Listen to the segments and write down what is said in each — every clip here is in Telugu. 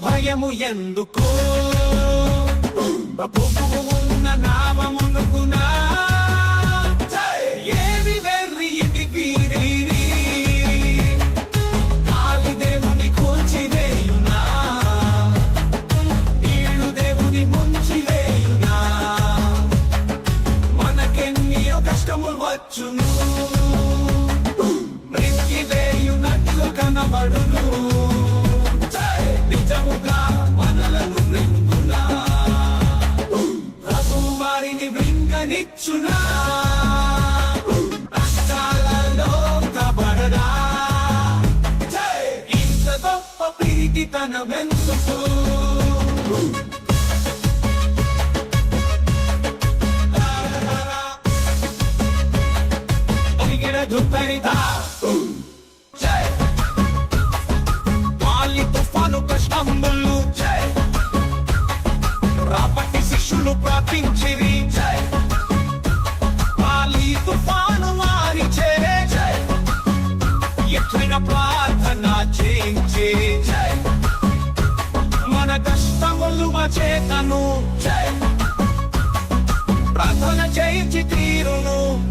ఎందుకు? ప్రభువు ఉన్న నామమునుకునా? ఏమి వెర్రి ఇది వీరి కాలి దేవుని కూల్చివేయునా నీళ్ళు దేవుని ముంచివేయునా మనకెన్నియో కష్టములు వచ్చును? ప్రీతితనమెందుకు ఒలిగిన దుప్పరిత చేతను. ప్రార్థన చేయించి తీరును.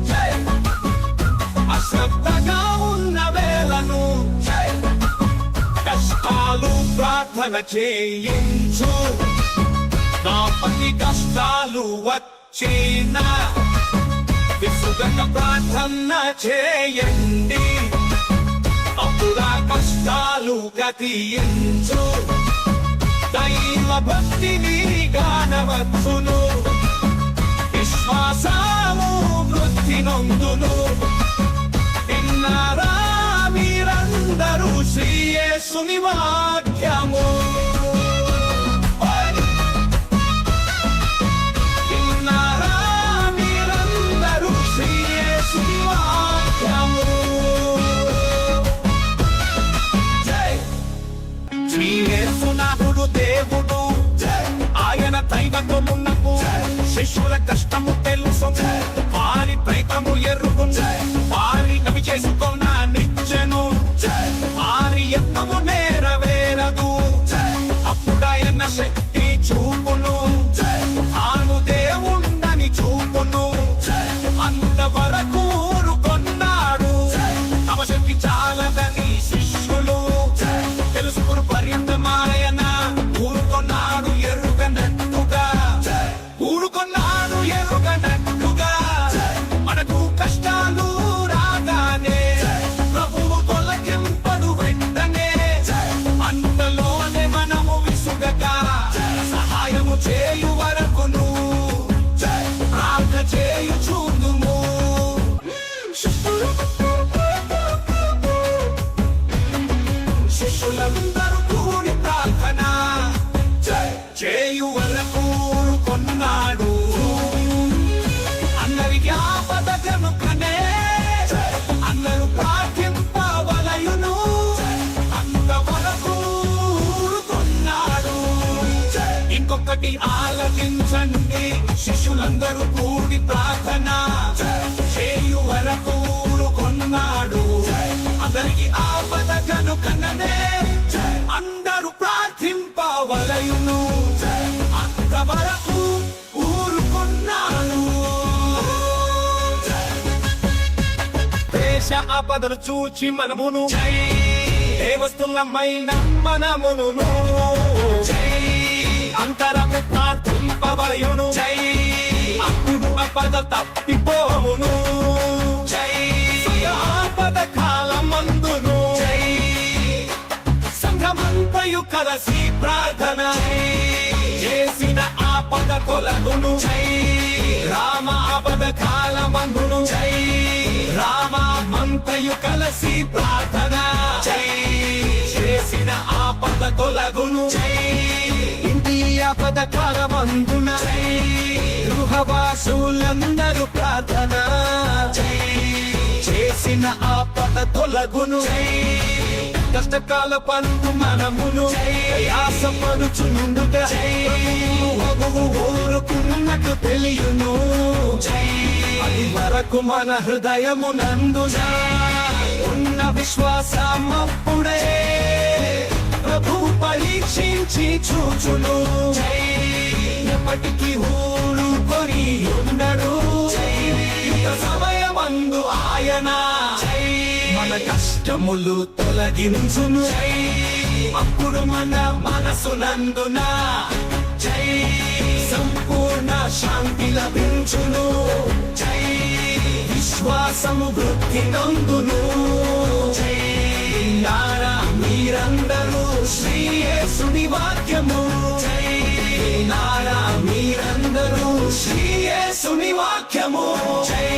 అశ్రద్ధగా ఉన్న వేళను. కష్టాలు ప్రార్థన చేయించు. నా పని కష్టాలు వచ్చిన. విసుగక ప్రార్థన చేయండి. అప్పుడా కష్టాలు గతించు దైవ భక్తిని గానవచ్చును విశ్వాసము వృద్ధి నొందును. విన్నారా మీరందరూ శ్రీయేసుని వాక్యము. విన్నారా మీరందరూ శ్రీయేసుని వాక్యము. como una cuba. Sí. Si su the casta mutelo ఇంకొకటి ఆలకించండి. శిష్యులందరూ కూడి ప్రార్థన. చేయు వరకు కొన్నాడు. అందరికి ఆపద కనుకనే అందరూ ప్రార్థింపవలయును. అంతవరకు ఊరుకున్నాను దేశ ఆపదలు చూచి మనమును. ఏ వస్తువులమైన మనమును అంతరము ప్రార్థింపవలయును అప్పుడు ఆపద తప్పిపోమును ఆపద కాలమందును. సంఘమంతయు కలసి ప్రార్థన. చేసిన ఆపద కొలగును రామ ఆపద కాలమందును. రామ మంతయు కలసి ప్రార్థన. చేసిన ఆపద కొలగును. ఇంటి ఆపద కాలమందున గృహవాసులందరూ ప్రార్థన చేసిన ఆపద తొలగును కష్టకాల పండు మనమును ప్రయాసపడుచునుండుగా ఊరుకున్నట్టు తెలియను అది వరకు మన హృదయము నందున. ఉన్న విశ్వాసమప్పుడే పరీక్షించి చూచును. జై ఎప్పటికీ ఊరుకొని ఉండడు. సమయమందు ఆయన. మన కష్టములు తొలగించును. అప్పుడు మన మనసునందున జై సంపూర్ణ శాంతి లభించును. జై విశ్వాసము వృద్ధి నందును. జై నారా శ్రీ యేసుని వాక్యము నారా మీరందరూ శ్రీ యేసుని వాక్యము. జై